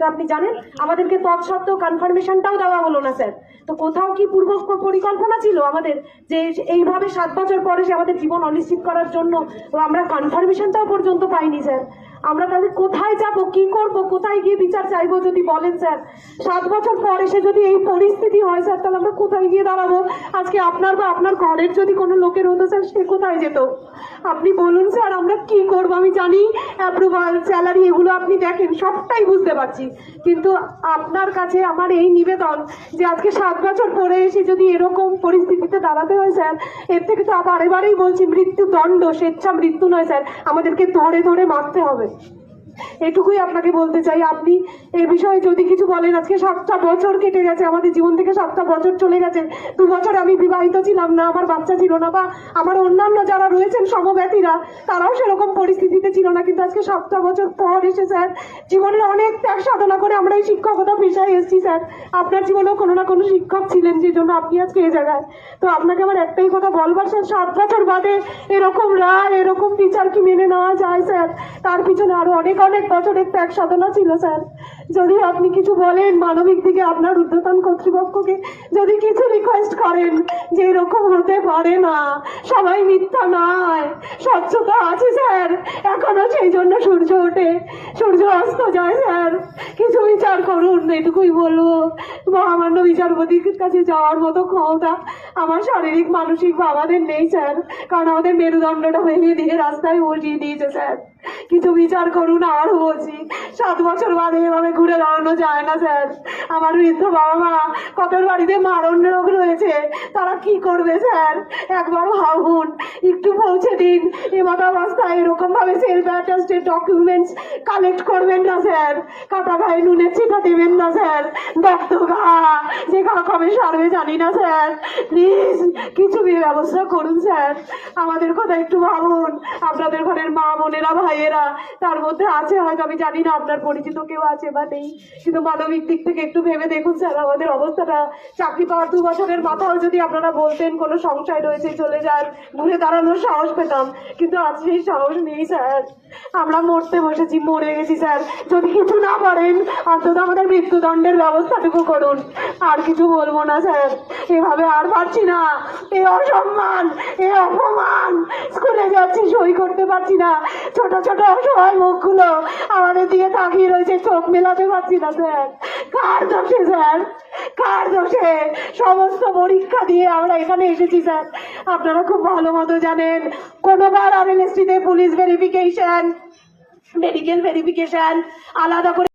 এটা আপনি জানেন, আমাদেরকে তৎসত্ত্বেও কনফার্মেশনটাও দেওয়া হলো না, স্যার। তো কোথাও কি পূর্ব পরিকল্পনা ছিল আমাদের যে এইভাবে সাত বছর পরে সে আমাদের জীবন অনিশ্চিত করার জন্য? আমরা কনফার্মেশনটাও পর্যন্ত পাইনি, স্যার। আমরা তাহলে কোথায় যাব? কি করব? কোথায় গিয়ে বিচার চাইব যদি বলেন, স্যার? সাত বছর পর এসে যদি এই পরিস্থিতি হয়, স্যার, তাহলে আমরা কোথায় গিয়ে দাঁড়াবো? আজকে আপনার বা আপনার ঘরের যদি কোনো লোকের হতো, স্যার, সে কোথায় যেত? আপনি বলুন, স্যার, আমরা কি করব? আমি জানি অ্যাপ্রুভাল স্যালারি এগুলো আপনি দেখেন, সবটাই বুঝতে পারছি। কিন্তু আপনার কাছে আমার এই নিবেদন যে আজকে সাত বছর পরে এসে যদি এরকম পরিস্থিতিতে দাঁড়াতে হয়, স্যার, এর থেকে তো আবার বারেই বলছি, মৃত্যুদণ্ড স্বেচ্ছা মৃত্যু নয়, স্যার। আমাদেরকে ধরে ধরে মারতে হবে। growth. এটুকুই আপনাকে বলতে চাই, আপনি এ বিষয়ে যদি কিছু বলেন, আজকে সাতটা বছর কেটে গেছে, আমাদের জীবন থেকে সাতটা বছর চলে গেছে, দু বছর আমি বিবাহিত ছিলাম না, আমার বাচ্চা ছিল না, বা আমার অন্যান্য যারা রয়েছেন সমব্যথীরা, তারাও সেরকম পরিস্থিতিতে ছিল না, কিন্তু আজকে সাতটা বছর পর এসে স্যার, জীবনের অনেক ত্যাগ সাধনা করে আমরা এই শিক্ষকতা পেশায় এসেছি, স্যার। আপনার জীবনেও কোনো না কোনো শিক্ষক ছিলেন যে জন্য আপনি আজকে এই জায়গায়। তো আপনাকে আমার একটাই কথা বলবার, স্যার, সাত বছর বাদে এরকম রায়, এরকম বিচার কি মেনে নেওয়া যায়, স্যার? তার পিছনে আরও অনেক অনেক বছরের ত্যাগ সাধনা ছিল, স্যার। যদি আপনি কিছু বলেন, মানবিক দিকে আপনার ঊর্ধ্বতন কর্তৃপক্ষকে যদি কিছু রিকোয়েস্ট করেন, যে এরকম হতে পারে না, সবাই মিথ্যা নয়, স্বচ্ছতা আছে, স্যার। এখনও সেই জন্য সূর্য ওঠে। সূর্য অস্ত যায়, স্যার। কিছু বিচার করুন, এটুকুই বলব। মহামান্য বিচারপতির কাছে যাওয়ার মতো ক্ষমতা আমার শারীরিক, মানসিক বা আমাদের নেই, স্যার। কারণ আমাদের মেরুদণ্ডটা ভেঙে দিয়ে রাস্তায় বসিয়ে দিয়েছে, স্যার। কিছু বিচার করুন আরও বলছি, সাত বছর বাদে এভাবে ঘুরে দাঁড়ানো যায় না, স্যার। আমার বৃদ্ধ বাবা মা কত বাড়িতে মারণ রোগ রয়েছে, তারা কি করবে, স্যার? একবার ভাবুন, একটু পৌঁছে দিন। এমত অবস্থায় এরকম ভাবে সেলফ অ্যাটাস্টেড ডকুমেন্টস কালেক্ট করবেন না, স্যার। কাটা ভাই নুনের ছিটা দেবেন না, স্যার। রক্ত ঘা যে কবে সারবে জানি না, স্যার। প্লিজ, কিছু বিয়ে ব্যবস্থা করুন, স্যার। আমাদের কথা একটু ভাবুন। আপনাদের ঘরের মা, বোনেরা, ভাইয়েরা, তার মধ্যে আছে, হয়তো আমি জানি না আপনার পরিচিত কেউ আছে বা নেই, কিন্তু মানবিক দিক থেকে একটু ভেবে দেখুন স্যার, আমাদের অবস্থাটা। চাকরি পাওয়ার দু বছরের মাথাও যদি আপনারা বলতেন, কোনো সংশয় রয়েছে, চলে যান, ঘুরে দাঁড়ানোর সাহস পেতাম, কিন্তু আজ সেই সাহস নেই, স্যার। আমরা মরতে বসেছি, মরে গেছি স্যার। যদি কিছু না করেন, অন্তত আমাদের মৃত্যুদণ্ডের ব্যবস্থাটুকু করুন। আর কিছু বলব না, স্যার। এভাবে আর পারছি না। এ অসম্মান, এ অপমান। স্কুলে যাচ্ছি, সই করতে পারছি না। ছোট ছোট অসহায় মুখগুলো আমাদের দিকে তাকিয়ে রয়েছে, চোখ মেলাতে পারছি না, স্যার। কার দোষে, স্যার? কার দোষে? সমস্ত পরীক্ষা দিয়ে আমরা এখানে এসেছি, স্যার। আপনারা খুব ভালো মতো জানেন। কোনোবার আর এনএসটিতে পুলিশ ভেরিফিকেশন মেডিকেল ভেরিফিকেশন আলাদা করে